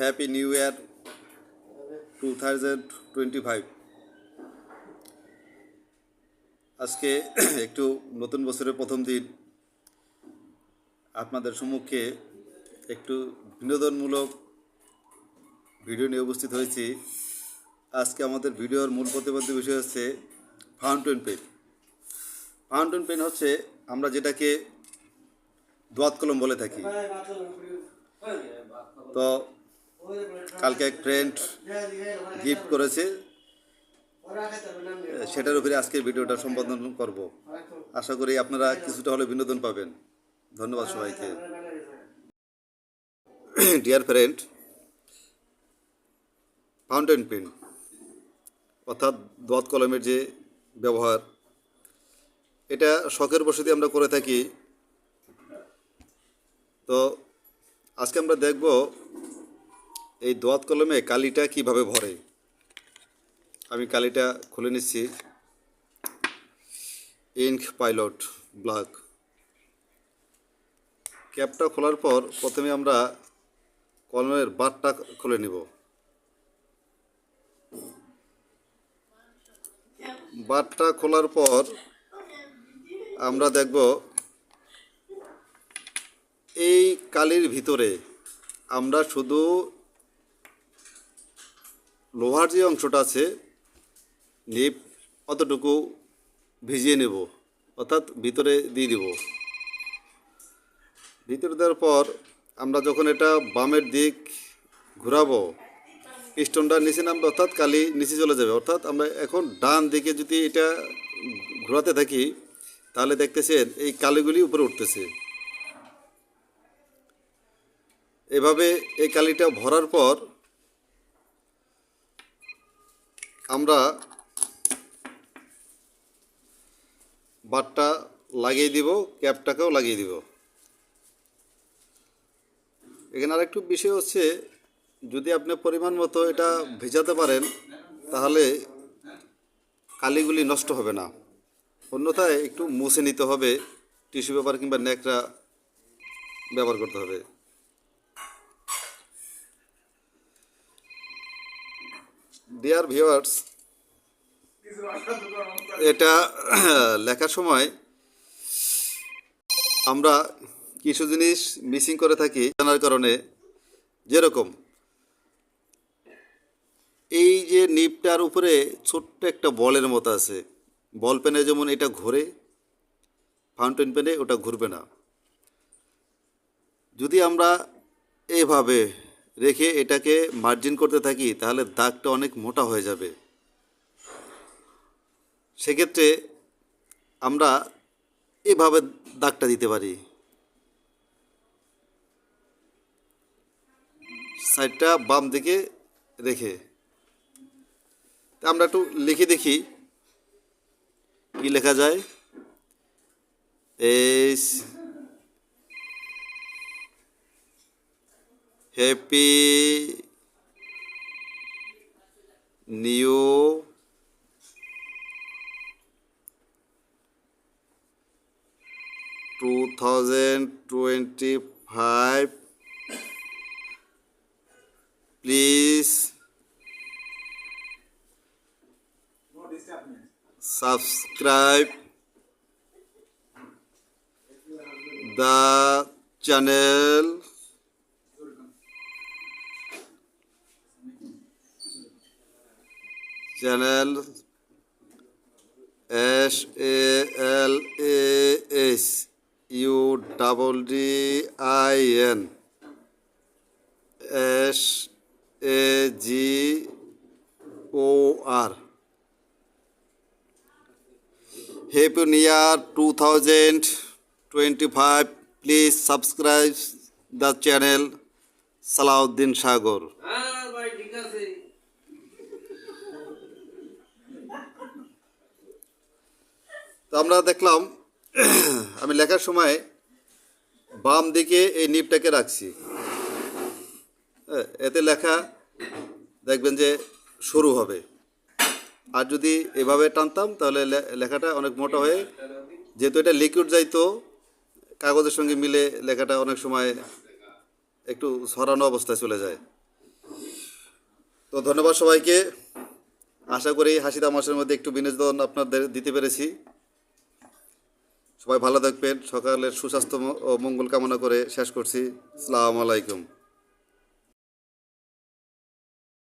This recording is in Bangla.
Happy new year two thousand twenty five আজকে একটু নতুন বছরের প্রথম দিন আপনাদের সম্মুখে একটু বিনোদনমূলক ভিডিও নিয়ে উপস্থিত হয়েছি আজকে আমাদের ভিডিওর মূল প্রতিবন্ধী বিষয় হচ্ছে ফাউন্টেন পেন ফাউন্টেন পেন হচ্ছে আমরা যেটাকে দোয়াত কলম বলে থাকি তো কালকে এক ফ্রেন্ড গিফট করেছে সেটার উপরে আজকে ভিডিওটা সম্পাদন করব আশা করি আপনারা কিছুটা হলে বিনোদন পাবেন ধন্যবাদ সবাইকে ডিয়ার ফ্রেন্ড ফাউন্টেন পেন অর্থাৎ দোয়াত কলমের যে ব্যবহার এটা শখের বসতি আমরা করে থাকি তো আজকে আমরা দেখব এই দোয়াত কলমে কালিটা কিভাবে ভরে আমি কালিটা খুলে নিচ্ছি ইঙ্ক পাইলট ব্ল্যাক ক্যাপটা খোলার পর প্রথমে আমরা কলমের বাটটা খুলে নিব বাটটা খোলার পর আমরা দেখব এই কালির ভিতরে আমরা শুধু লোহার যে অংশটা আছে লিপ অতটুকু ভিজিয়ে নেব অর্থাৎ ভিতরে দিয়ে দেব ভিতরে দেওয়ার পর আমরা যখন এটা বামের দিক ঘুরাবো স্টোনটা নিচে নামবে অর্থাৎ কালি নিচে চলে যাবে অর্থাৎ আমরা এখন ডান দিকে যদি এটা ঘোরাতে থাকি তাহলে দেখতেছেন এই কালিগুলি উপরে উঠতেছে এভাবে এই কালিটা ভরার পর আমরা বাটটা লাগিয়ে দিব ক্যাপটাকেও লাগিয়ে দিব এখানে আরেকটু বিষয় হচ্ছে যদি আপনি পরিমাণ মতো এটা ভেজাতে পারেন তাহলে কালিগুলি নষ্ট হবে না অন্যথায় একটু মুছে নিতে হবে টিস্যু পেপার কিংবা ন্যাকড়া ব্যবহার করতে হবে ডিয়ার ভিওয়ার্স এটা লেখার সময় আমরা কিছু জিনিস মিসিং করে থাকি জানার কারণে যেরকম এই যে নিপটার উপরে ছোট্ট একটা বলের মতো আছে বল পেনে যেমন এটা ঘোরে ফাউন্টেন পেনে ওটা ঘুরবে না যদি আমরা এভাবে রেখে এটাকে মার্জিন করতে থাকি তাহলে দাগটা অনেক মোটা হয়ে যাবে সেক্ষেত্রে আমরা এভাবে দাগটা দিতে পারি সাইডটা বাম দিকে রেখে আমরা একটু লিখে দেখি কি লেখা যায় S happy 2025. Please subscribe the channel. Channel SALAS U double D I N S A G O R Happy two thousand twenty five please subscribe the channel Salauddin Sagor তো আমরা দেখলাম আমি লেখার সময় বাম দিকে এই নিপটাকে রাখছি এতে লেখা দেখবেন যে সরু হবে আর যদি এভাবে টানতাম তাহলে লেখাটা অনেক মোটা হয়ে যেহেতু এটা লিকুইড যাইতো কাগজের সঙ্গে মিলে লেখাটা অনেক সময় একটু সরানো অবস্থায় চলে যায় তো ধন্যবাদ সবাইকে আশা করি হাসিদা মাসের মধ্যে একটু বিনোদন আপনাদের দিতে পেরেছি সবাই ভালো থাকবেন সকালের সুস্বাস্থ্য ও মঙ্গল কামনা করে শেষ করছি সালাম আলাইকুম